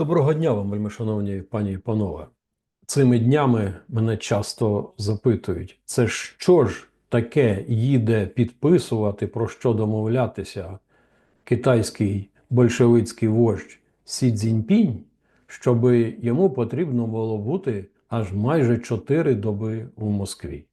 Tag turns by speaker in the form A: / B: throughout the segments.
A: Доброго дня вам, вельми шановні пані і панове. Цими днями мене часто запитують, це що ж таке їде підписувати, про що домовлятися китайський большевицький вождь Сі Цзіньпінь, щоб йому потрібно було бути аж майже 4 доби в Москві.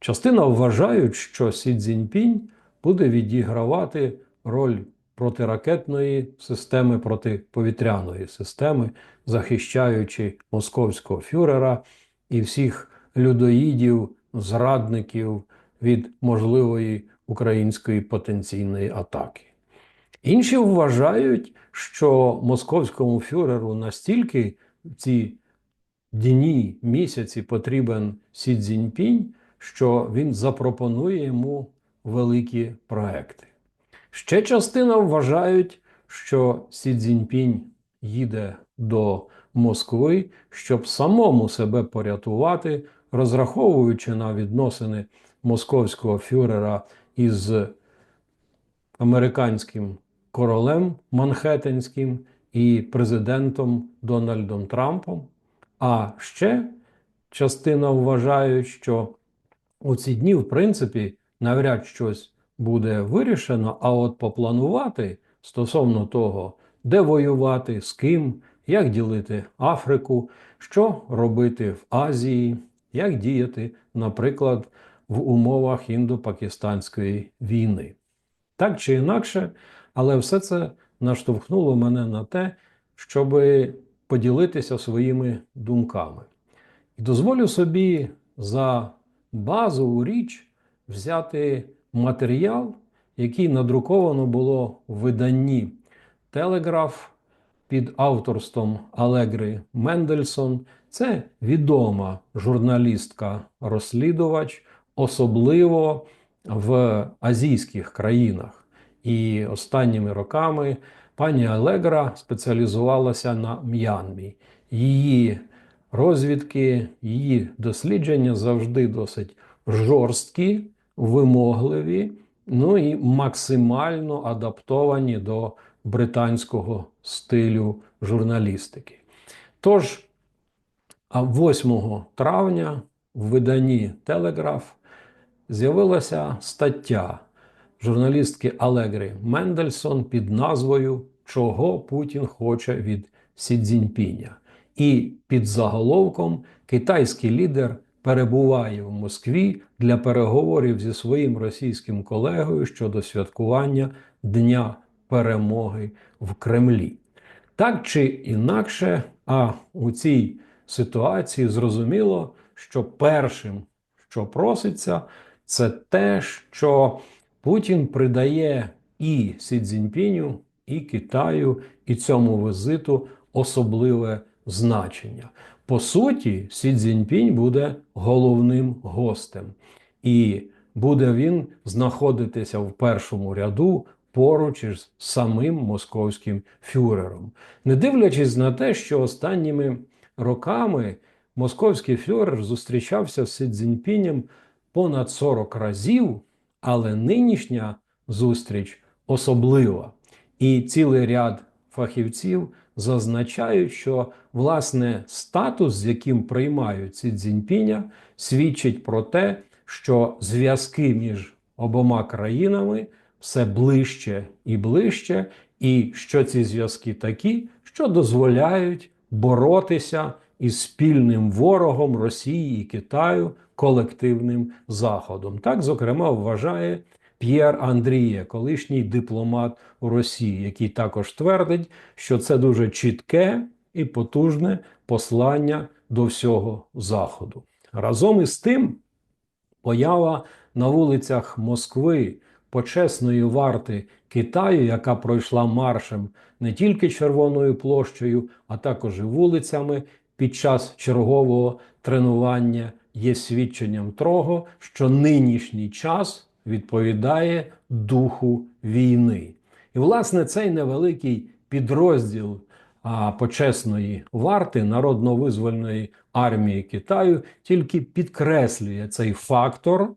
A: Частина вважають, що Сі Цзіньпінь буде відігравати роль протиракетної системи, протиповітряної системи, захищаючи московського фюрера і всіх людоїдів, зрадників від можливої української потенційної атаки. Інші вважають, що московському фюреру настільки в ці дні, місяці потрібен Сі Цзіньпінь, що він запропонує йому великі проекти. Ще частина вважають, що Сі Цзіньпінь їде до Москви, щоб самому себе порятувати, розраховуючи на відносини московського фюрера із американським королем Манхеттенським і президентом Дональдом Трампом. А ще частина вважають, що у ці дні, в принципі, навряд щось буде вирішено, а от попланувати стосовно того, де воювати, з ким, як ділити Африку, що робити в Азії, як діяти, наприклад, в умовах індо-пакистанської війни. Так чи інакше, але все це наштовхнуло мене на те, щоб поділитися своїми думками. І дозволю собі за базову річ взяти матеріал, який надруковано було в виданні Телеграф під авторством Алегри Мендельсон. Це відома журналістка-розслідувач, особливо в азійських країнах. І останніми роками пані Алегра спеціалізувалася на М'янмі. Її розвідки, її дослідження завжди досить жорсткі, вимогливі, ну і максимально адаптовані до британського стилю журналістики. Тож, 8 травня в виданні Телеграф з'явилася стаття журналістки Алегри Мендельсон під назвою Чого Путін хоче від Сі Цзіньпіня. І під заголовком Китайський лідер перебуває в Москві для переговорів зі своїм російським колегою щодо святкування Дня перемоги в Кремлі. Так чи інакше, а у цій ситуації зрозуміло, що першим, що проситься, це те, що Путін придає і Сі Цзіньпіню, і Китаю, і цьому візиту особливе значення. По суті, Сі Цзіньпінь буде головним гостем, і буде він знаходитися в першому ряду поруч із самим московським фюрером. Не дивлячись на те, що останніми роками московський фюрер зустрічався з Сі Цзіньпінем понад 40 разів, але нинішня зустріч особлива. І цілий ряд фахівців зазначають, що власне статус, з яким приймають ці дзіньпіня, свідчить про те, що зв'язки між обома країнами все ближче і ближче, і що ці зв'язки такі, що дозволяють боротися із спільним ворогом Росії і Китаю колективним заходом. Так, зокрема, вважає П'єр Андріє, колишній дипломат у Росії, який також твердить, що це дуже чітке і потужне послання до всього Заходу. Разом із тим, поява на вулицях Москви почесної варти Китаю, яка пройшла маршем не тільки Червоною площею, а також і вулицями під час чергового тренування, є свідченням того, що нинішній час відповідає духу війни. І, власне, цей невеликий підрозділ почесної варти народно-визвольної армії Китаю тільки підкреслює цей фактор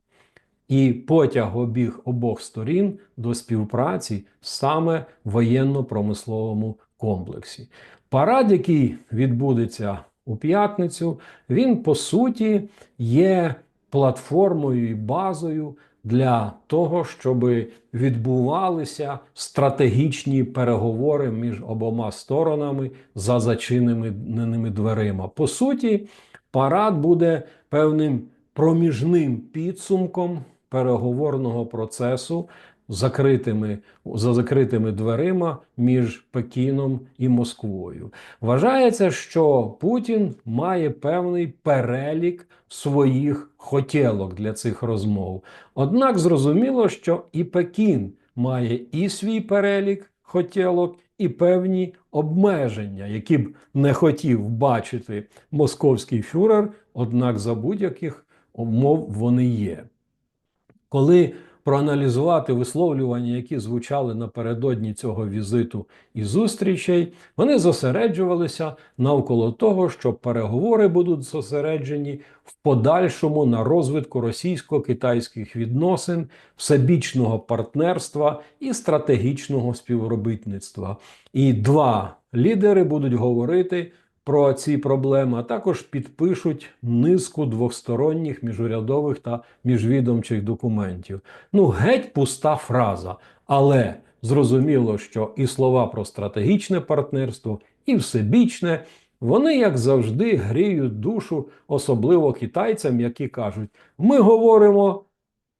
A: і потяг обіг обох сторін до співпраці саме в воєнно-промисловому комплексі. Парад, який відбудеться у п'ятницю, він по суті є платформою і базою для того, щоб відбувалися стратегічні переговори між обома сторонами за зачиненими дверима. По суті, парад буде певним проміжним підсумком переговорного процесу закритими за закритими дверима між Пекіном і Москвою. Вважається, що Путін має певний перелік своїх хотілок для цих розмов. Однак зрозуміло, що і Пекін має і свій перелік хотілок, і певні обмеження, які б не хотів бачити московський фюрер, однак за будь-яких умов вони є. Коли проаналізувати висловлювання, які звучали напередодні цього візиту і зустрічей, вони зосереджувалися навколо того, що переговори будуть зосереджені в подальшому на розвитку російсько-китайських відносин, всебічного партнерства і стратегічного співробітництва. І два лідери будуть говорити про ці проблеми, а також підпишуть низку двосторонніх міжурядових та міжвідомчих документів. Ну, геть пуста фраза, але зрозуміло, що і слова про стратегічне партнерство, і всебічне. Вони, як завжди, гріють душу, особливо китайцям, які кажуть: ми говоримо,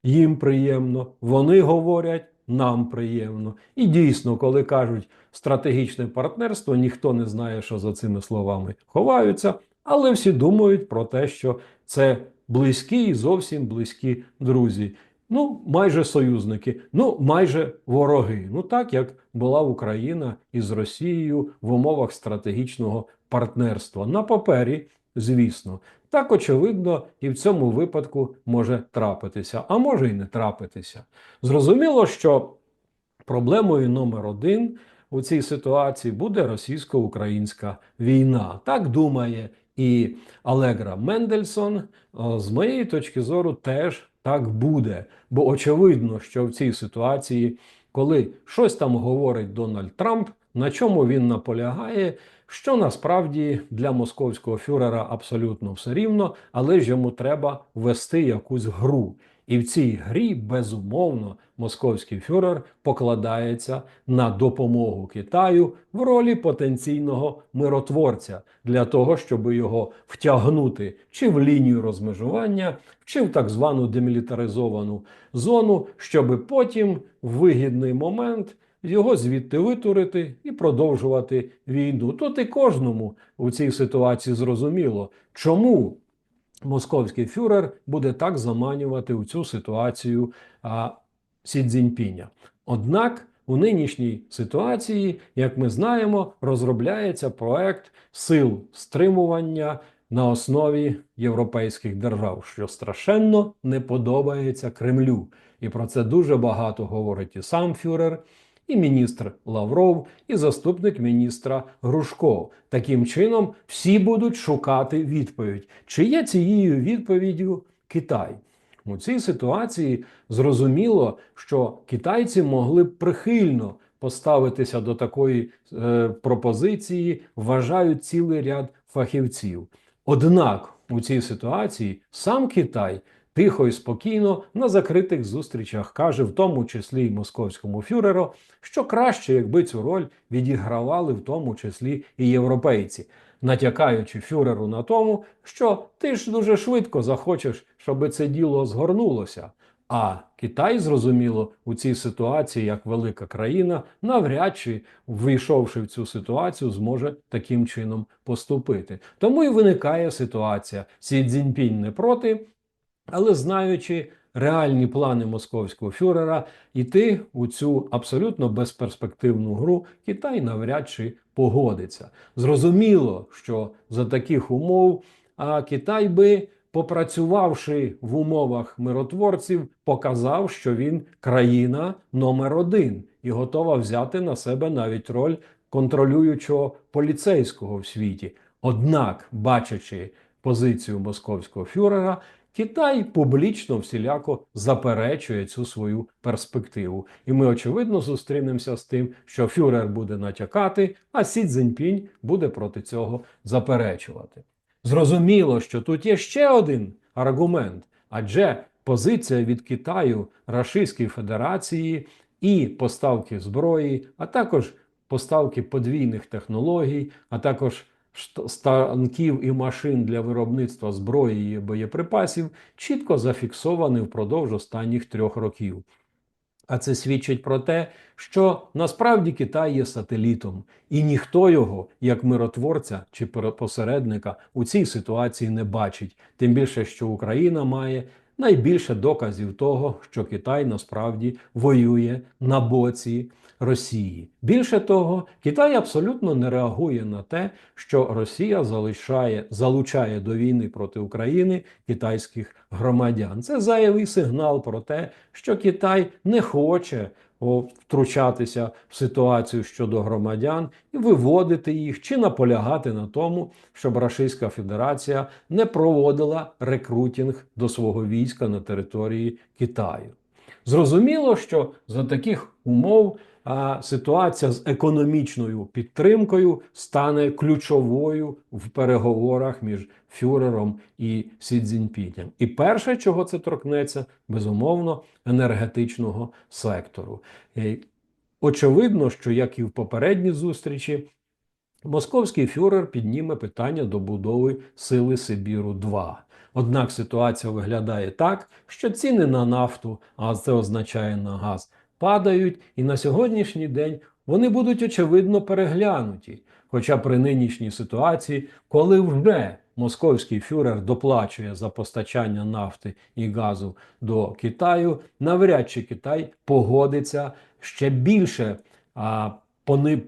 A: їм приємно, вони говорять, нам приємно. І дійсно, коли кажуть стратегічне партнерство, ніхто не знає, що за цими словами ховаються, але всі думають про те, що це близькі і зовсім близькі друзі. Ну, майже союзники, ну майже вороги. Ну так як була Україна із Росією в умовах стратегічного партнерства. На папері, звісно, так очевидно, і в цьому випадку може трапитися, а може і не трапитися. Зрозуміло, що проблемою номер один у цій ситуації буде російсько-українська війна. Так думає і Алегра Мендельсон. З моєї точки зору, теж так буде. Бо очевидно, що в цій ситуації, коли щось там говорить Дональд Трамп, на чому він наполягає, що насправді для московського фюрера абсолютно все рівно, але ж йому треба вести якусь гру. І в цій грі, безумовно, московський фюрер покладається на допомогу Китаю в ролі потенційного миротворця для того, щоб його втягнути чи в лінію розмежування, чи в так звану демілітаризовану зону, щоб потім в вигідний момент його звідти витурити і продовжувати війну. Тут і кожному у цій ситуації зрозуміло, чому московський фюрер буде так заманювати у цю ситуацію а, Сі Цзіньпіня. Однак у нинішній ситуації, як ми знаємо, розробляється проект сил стримування на основі європейських держав, що страшенно не подобається Кремлю. І про це дуже багато говорить і сам фюрер, і міністр Лавров, і заступник міністра Грушко. Таким чином, всі будуть шукати відповідь, чи є цією відповіддю Китай. У цій ситуації зрозуміло, що китайці могли б прихильно поставитися до такої е, пропозиції, вважають цілий ряд фахівців. Однак у цій ситуації сам Китай тихо і спокійно на закритих зустрічах каже, в тому числі й московському фюреру, що краще, якби цю роль відігравали в тому числі і європейці, натякаючи фюреру на тому, що ти ж дуже швидко захочеш, щоб це діло згорнулося. А Китай, зрозуміло, у цій ситуації, як велика країна, навряд чи, вийшовши в цю ситуацію, зможе таким чином поступити. Тому і виникає ситуація. Сі Цзіньпінь не проти, але знаючи реальні плани московського фюрера, йти у цю абсолютно безперспективну гру Китай навряд чи погодиться. Зрозуміло, що за таких умов а Китай би. Попрацювавши в умовах миротворців, показав, що він країна номер один і готова взяти на себе навіть роль контролюючого поліцейського в світі. Однак, бачачи позицію московського фюрера, Китай публічно всіляко заперечує цю свою перспективу. І ми, очевидно, зустрінемося з тим, що Фюрер буде натякати, а Сі Цзіньпінь буде проти цього заперечувати. Зрозуміло, що тут є ще один аргумент, адже позиція від Китаю Рашистської Федерації і поставки зброї, а також поставки подвійних технологій, а також станків і машин для виробництва зброї і боєприпасів чітко зафіксовані впродовж останніх трьох років. А це свідчить про те, що насправді Китай є сателітом, і ніхто його, як миротворця чи посередника, у цій ситуації не бачить. Тим більше, що Україна має найбільше доказів того, що Китай насправді воює на боці Росії. Більше того, Китай абсолютно не реагує на те, що Росія залишає, залучає до війни проти України китайських громадян. Це зайвий сигнал про те, що Китай не хоче втручатися в ситуацію щодо громадян і виводити їх чи наполягати на тому, щоб Рашистська Федерація не проводила рекрутінг до свого війська на території Китаю. Зрозуміло, що за таких умов ситуація з економічною підтримкою стане ключовою в переговорах між Фюрером і Сі Цзіньпінем. І перше, чого це торкнеться, безумовно, енергетичного сектору. Е, Очевидно, що як і в попередній зустрічі, московський фюрер підніме питання добудови сили Сибіру 2 Однак ситуація виглядає так, що ціни на нафту, а це означає на газ, падають, і на сьогоднішній день вони будуть очевидно переглянуті. Хоча при нинішній ситуації, коли вже московський фюрер доплачує за постачання нафти і газу до Китаю, навряд чи Китай погодиться ще більше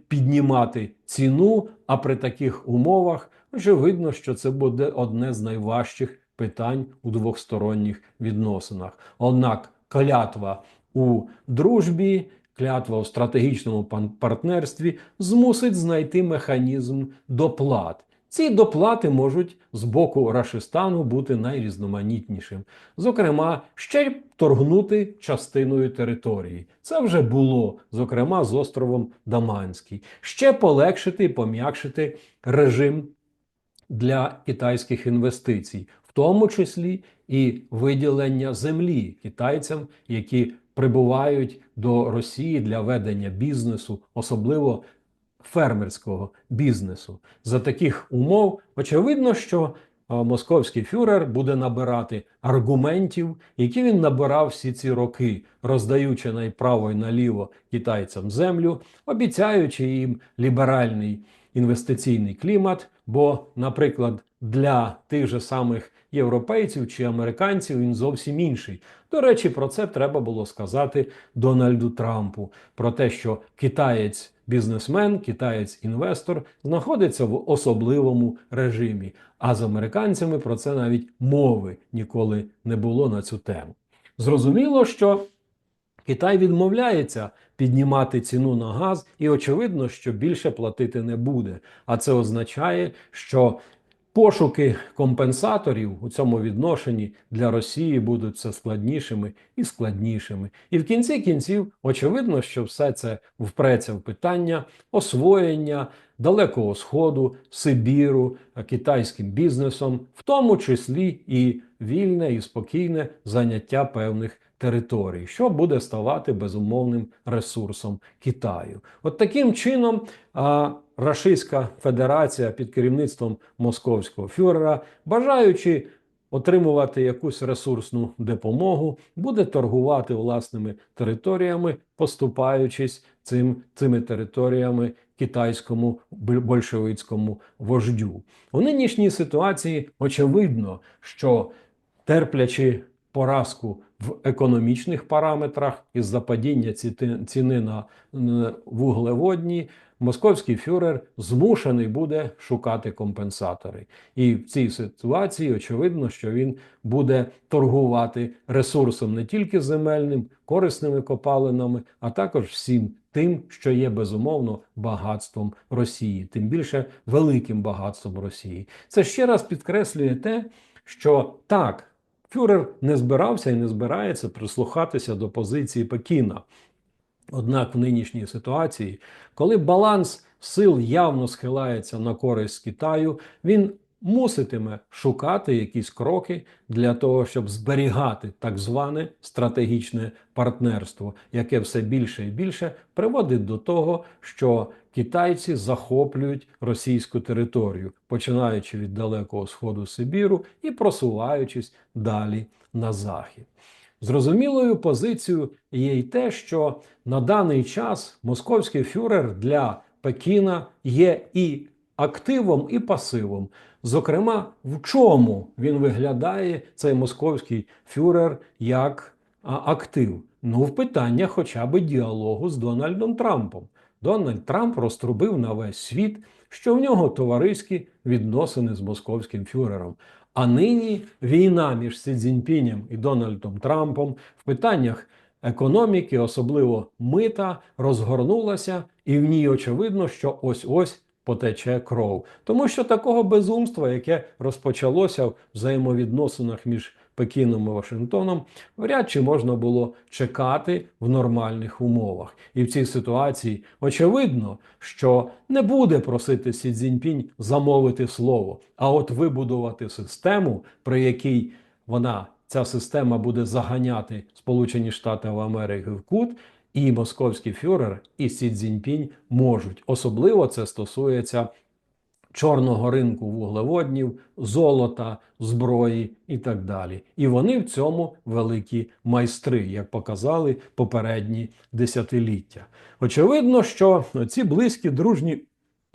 A: піднімати ціну. А при таких умовах очевидно, що це буде одне з найважчих питань у двосторонніх відносинах. Однак клятва у дружбі, клятва у стратегічному партнерстві змусить знайти механізм доплат. Ці доплати можуть з боку Рашистану бути найрізноманітнішим. Зокрема, ще й торгнути частиною території. Це вже було, зокрема, з островом Даманський. Ще полегшити і пом'якшити режим для китайських інвестицій, в тому числі і виділення землі китайцям, які прибувають до Росії для ведення бізнесу, особливо фермерського бізнесу. За таких умов очевидно, що московський фюрер буде набирати аргументів, які він набирав всі ці роки, роздаючи направо і наліво китайцям землю, обіцяючи їм ліберальний інвестиційний клімат. Бо, наприклад, для тих же самих європейців чи американців він зовсім інший. До речі, про це треба було сказати Дональду Трампу: про те, що китаєць бізнесмен, китаєць-інвестор знаходиться в особливому режимі. А з американцями про це навіть мови ніколи не було на цю тему. Зрозуміло, що Китай відмовляється піднімати ціну на газ, і очевидно, що більше платити не буде. А це означає, що пошуки компенсаторів у цьому відношенні для Росії будуть все складнішими і складнішими. І в кінці кінців, очевидно, що все це впреться в питання освоєння Далекого Сходу, Сибіру, китайським бізнесом, в тому числі і вільне і спокійне заняття певних територій, що буде ставати безумовним ресурсом Китаю. От таким чином Рашистська Федерація під керівництвом московського фюрера, бажаючи отримувати якусь ресурсну допомогу, буде торгувати власними територіями, поступаючись цим, цими територіями китайському большевицькому вождю. У нинішній ситуації очевидно, що терплячи поразку в економічних параметрах із-за падіння ціни на вуглеводні, московський фюрер змушений буде шукати компенсатори. І в цій ситуації очевидно, що він буде торгувати ресурсом не тільки земельним, корисними копалинами, а також всім тим, що є безумовно багатством Росії, тим більше великим багатством Росії. Це ще раз підкреслює те, що так. Фюрер не збирався і не збирається прислухатися до позиції Пекіна. Однак в нинішній ситуації, коли баланс сил явно схиляється на користь Китаю, він муситиме шукати якісь кроки для того, щоб зберігати так зване стратегічне партнерство, яке все більше і більше приводить до того, що китайці захоплюють російську територію, починаючи від далекого сходу Сибіру і просуваючись далі на захід. Зрозумілою позицією є й те, що на даний час московський фюрер для Пекіна є і активом, і пасивом. Зокрема, в чому він виглядає цей московський фюрер як актив? Ну, в питаннях хоча б діалогу з Дональдом Трампом. Дональд Трамп розтрубив на весь світ, що в нього товариські відносини з московським фюрером. А нині війна між Сі Цзіньпінем і Дональдом Трампом в питаннях економіки, особливо мита, розгорнулася, і в ній очевидно, що ось-ось потече кров. Тому що такого безумства, яке розпочалося в взаємовідносинах між Пекіном і Вашингтоном, вряд чи можна було чекати в нормальних умовах. І в цій ситуації очевидно, що не буде просити Сі Цзіньпінь замовити слово, а от вибудувати систему, при якій вона ця система буде заганяти Сполучені Штати Америки в кут. І московський фюрер, і Сі Цзіньпінь можуть. Особливо це стосується чорного ринку вуглеводнів, золота, зброї і так далі. І вони в цьому великі майстри, як показали попередні десятиліття. Очевидно, що ці близькі дружні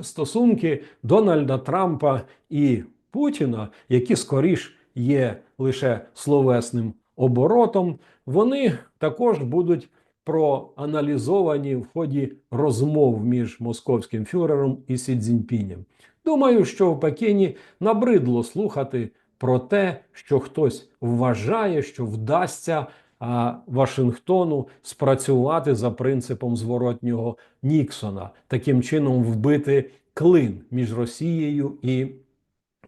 A: стосунки Дональда Трампа і Путіна, які скоріш є лише словесним оборотом, вони також будуть проаналізовані в ході розмов між московським фюрером і Сі Цзіньпінем. Думаю, що в Пекіні набридло слухати про те, що хтось вважає, що вдасться а, Вашингтону спрацювати за принципом зворотнього Ніксона, таким чином вбити клин між Росією і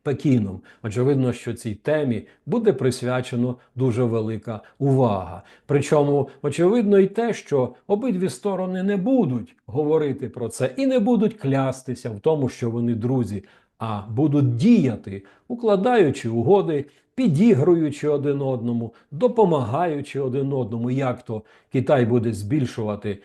A: Пекіном. Очевидно, що цій темі буде присвячено дуже велика увага. Причому, очевидно, і те, що обидві сторони не будуть говорити про це і не будуть клястися в тому, що вони друзі, а будуть діяти, укладаючи угоди, підігруючи один одному, допомагаючи один одному, як то Китай буде збільшувати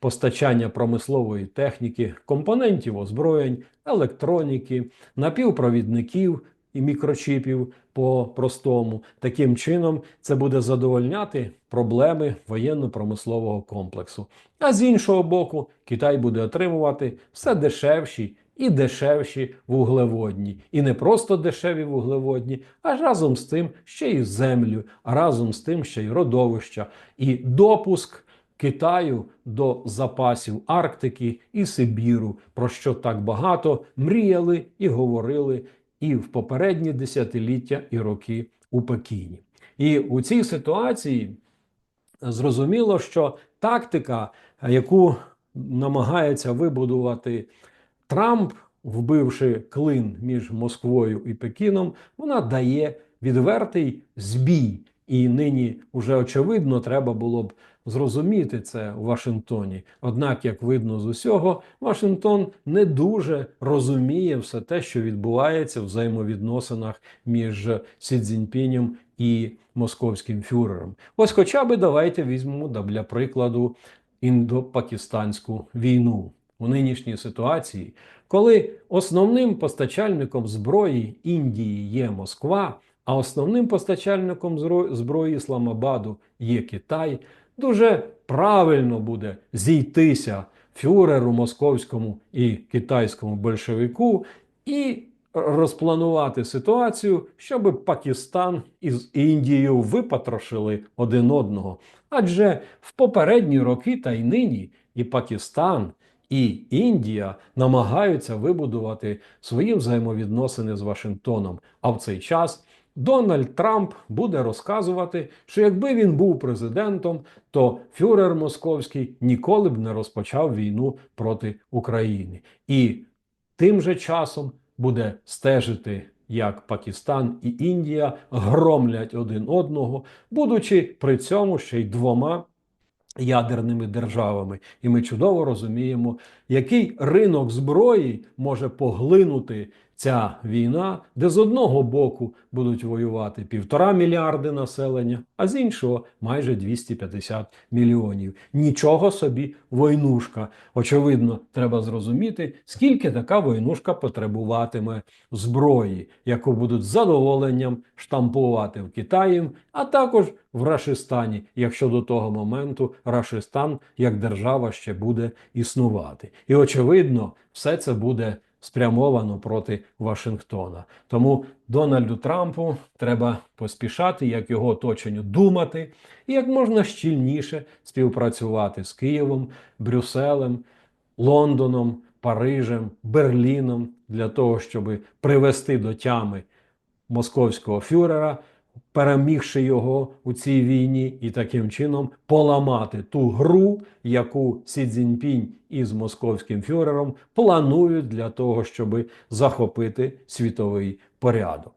A: постачання промислової техніки, компонентів озброєнь, електроніки, напівпровідників і мікрочипів по-простому. Таким чином, це буде задовольняти проблеми воєнно-промислового комплексу. А з іншого боку, Китай буде отримувати все дешевші. І дешевші вуглеводні, і не просто дешеві вуглеводні, а разом з тим ще й землю, а разом з тим ще й родовища, і допуск Китаю до запасів Арктики і Сибіру, про що так багато мріяли і говорили і в попередні десятиліття і роки у Пекіні. І у цій ситуації зрозуміло, що тактика, яку намагається вибудувати Трамп, вбивши клин між Москвою і Пекіном, вона дає відвертий збій. І нині вже очевидно треба було б зрозуміти це в Вашингтоні. Однак, як видно з усього, Вашингтон не дуже розуміє все те, що відбувається в взаємовідносинах між Сі Цзіньпінем і московським фюрером. Ось, хоча би давайте візьмемо для прикладу індо-пакистанську війну у нинішній ситуації, коли основним постачальником зброї Індії є Москва. А основним постачальником зброї Ісламабаду є Китай. Дуже правильно буде зійтися фюреру московському і китайському большевику і розпланувати ситуацію, щоб Пакистан із Індією випотрошили один одного. Адже в попередні роки та й нині і Пакистан. І Індія намагаються вибудувати свої взаємовідносини з Вашингтоном. А в цей час Дональд Трамп буде розказувати, що якби він був президентом, то фюрер московський ніколи б не розпочав війну проти України. І тим же часом буде стежити як Пакистан і Індія громлять один одного, будучи при цьому ще й двома ядерними державами. І ми чудово розуміємо, який ринок зброї може поглинути ця війна, де з одного боку будуть воювати півтора мільярди населення, а з іншого майже 250 мільйонів. Нічого собі войнушка. Очевидно, треба зрозуміти, скільки така войнушка потребуватиме зброї, яку будуть з задоволенням штампувати в Китаї, а також в Рашистані, якщо до того моменту Рашистан як держава ще буде існувати. І очевидно, все це буде спрямовано проти Вашингтона. Тому Дональду Трампу треба поспішати, як його оточенню думати, і як можна щільніше співпрацювати з Києвом, Брюсселем, Лондоном, Парижем, Берліном для того, щоб привести до тями московського фюрера, перемігши його у цій війні, і таким чином поламати ту гру, яку Сі Цзіньпінь із московським фюрером планують для того, щоб захопити світовий порядок.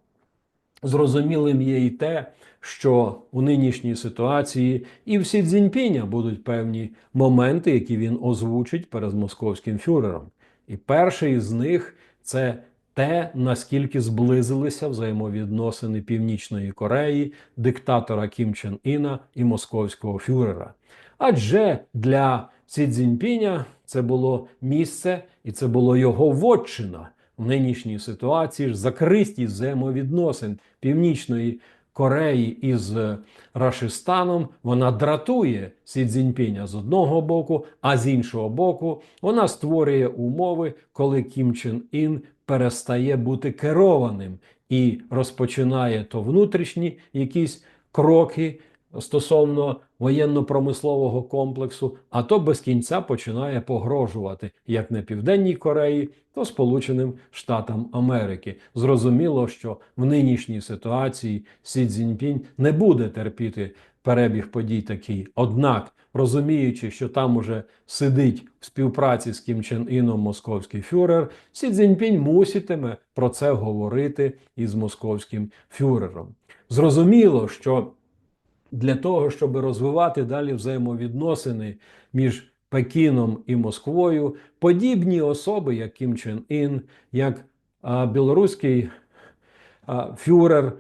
A: Зрозумілим є і те, що у нинішній ситуації і в Сі Цзіньпіня будуть певні моменти, які він озвучить перед московським фюрером. І перший з них це те, наскільки зблизилися взаємовідносини Північної Кореї, диктатора Кім Чен Іна і московського фюрера. Адже для Сі Цзіньпіня це було місце і це було його вотчина в нинішній ситуації ж закритість взаємовідносин Північної Кореї із Рашистаном вона дратує Сі Цзіньпіня з одного боку, а з іншого боку, вона створює умови, коли Кім Чен Ін перестає бути керованим і розпочинає то внутрішні якісь кроки стосовно воєнно-промислового комплексу, а то без кінця починає погрожувати як на Південній Кореї, то Сполученим Штатам Америки. Зрозуміло, що в нинішній ситуації Сі Цзіньпінь не буде терпіти перебіг подій такий. Однак, розуміючи, що там уже сидить в співпраці з Кім Чен Іном московський фюрер, Сі Цзіньпінь муситиме про це говорити із московським фюрером. Зрозуміло, що для того, щоб розвивати далі взаємовідносини між Пекіном і Москвою, подібні особи, як Кім Чен Ін, як а, білоруський а, фюрер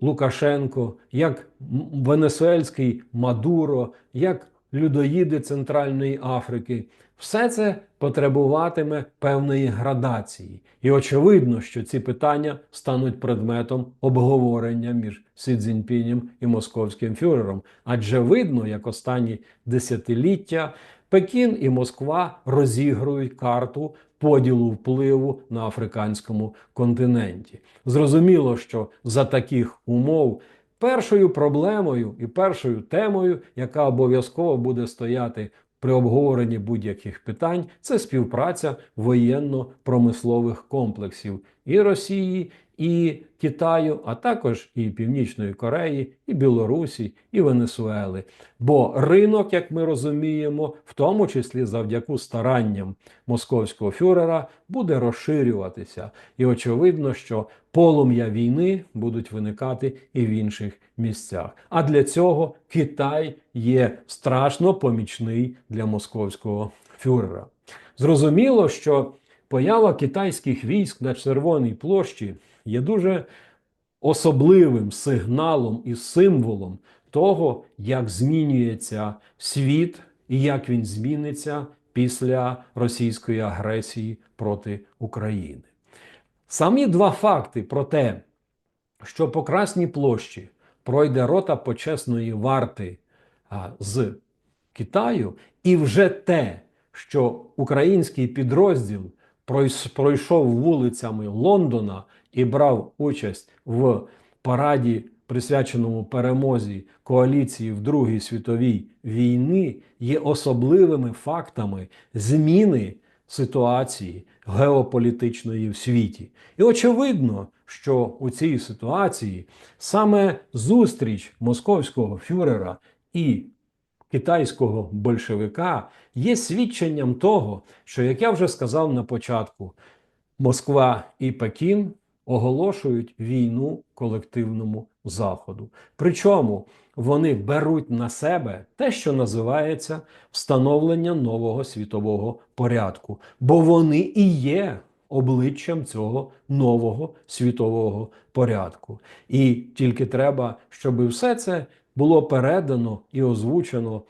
A: Лукашенко, як венесуельський Мадуро, як людоїди Центральної Африки, все це потребуватиме певної градації. І очевидно, що ці питання стануть предметом обговорення між Сі Цзіньпінем і московським фюрером. Адже видно, як останні десятиліття Пекін і Москва розігрують карту поділу впливу на африканському континенті. Зрозуміло, що за таких умов першою проблемою і першою темою, яка обов'язково буде стояти при обговоренні будь-яких питань, це співпраця воєнно-промислових комплексів і Росії, і Китаю, а також і Північної Кореї, і Білорусі, і Венесуели. Бо ринок, як ми розуміємо, в тому числі завдяки старанням московського фюрера, буде розширюватися. І очевидно, що полум'я війни будуть виникати і в інших місцях. А для цього Китай є страшно помічний для московського фюрера. Зрозуміло, що поява китайських військ на Червоній площі є дуже особливим сигналом і символом того, як змінюється світ і як він зміниться після російської агресії проти України. Самі два факти про те, що по Красній площі пройде рота почесної варти з Китаю, і вже те, що український підрозділ пройшов вулицями Лондона і брав участь в параді, присвяченому перемозі коаліції в Другій світовій війни, є особливими фактами зміни ситуації геополітичної в світі. І очевидно, що у цій ситуації саме зустріч московського фюрера і китайського большевика є свідченням того, що, як я вже сказав на початку, Москва і Пекін оголошують війну колективному заходу. Причому вони беруть на себе те, що називається встановлення нового світового порядку, бо вони і є обличчям цього нового світового порядку. І тільки треба, щоб все це було передано і озвучено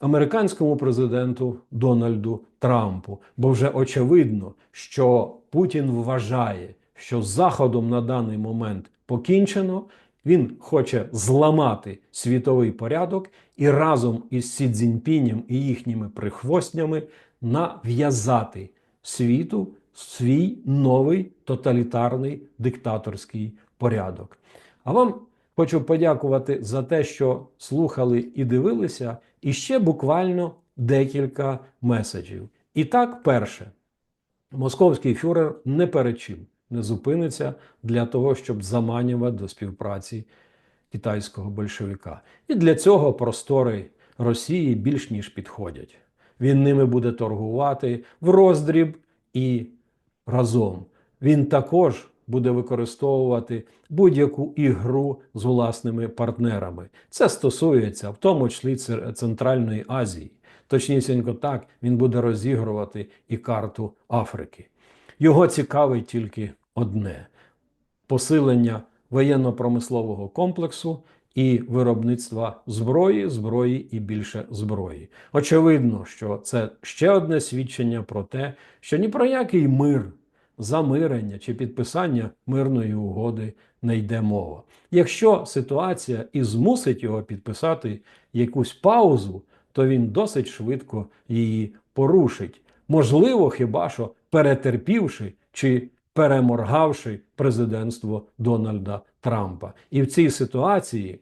A: американському президенту Дональду Трампу. Бо вже очевидно, що Путін вважає, що з Заходом на даний момент покінчено. Він хоче зламати світовий порядок і разом із Сі Цзіньпінем і їхніми прихвостнями нав'язати світу свій новий тоталітарний диктаторський порядок. А вам хочу подякувати за те, що слухали і дивилися, і ще буквально декілька меседжів. І так, перше, московський фюрер не перед чим не зупиниться для того, щоб заманювати до співпраці китайського большевика. І для цього простори Росії більш ніж підходять. Він ними буде торгувати в роздріб і разом. Він також буде використовувати будь-яку ігру з власними партнерами. Це стосується в тому числі Центральної Азії. Точнісінько так він буде розігрувати і карту Африки. Його цікавить тільки одне: посилення воєнно-промислового комплексу і виробництва зброї, зброї і більше зброї. Очевидно, що це ще одне свідчення про те, що ні про який мир, замирення чи підписання мирної угоди не йде мова. Якщо ситуація і змусить його підписати якусь паузу, то він досить швидко її порушить. Можливо, хіба що перетерпівши чи переморгавши президентство Дональда Трампа. І в цій ситуації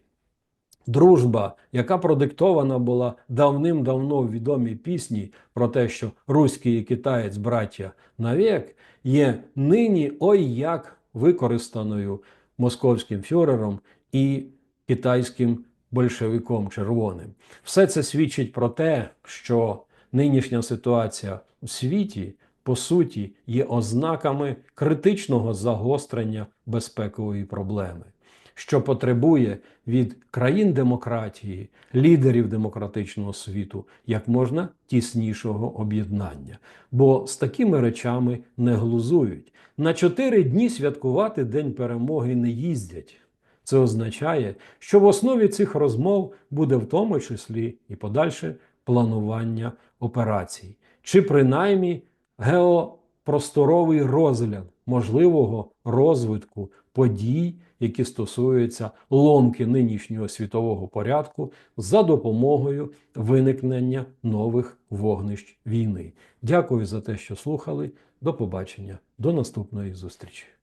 A: дружба, яка продиктована була давним-давно в відомій пісні про те, що руський і китаєць браття навік, є нині ой як використаною московським фюрером і китайським большевиком червоним. Все це свідчить про те, що нинішня ситуація у світі по суті є ознаками критичного загострення безпекової проблеми, що потребує від країн демократії, лідерів демократичного світу як можна тіснішого об'єднання. Бо з такими речами не глузують. На чотири дні святкувати День перемоги не їздять. Це означає, що в основі цих розмов буде в тому числі і подальше планування операцій, чи принаймні геопросторовий розгляд можливого розвитку подій, які стосуються ломки нинішнього світового порядку за допомогою виникнення нових вогнищ війни. Дякую за те, що слухали. До побачення, до наступної зустрічі.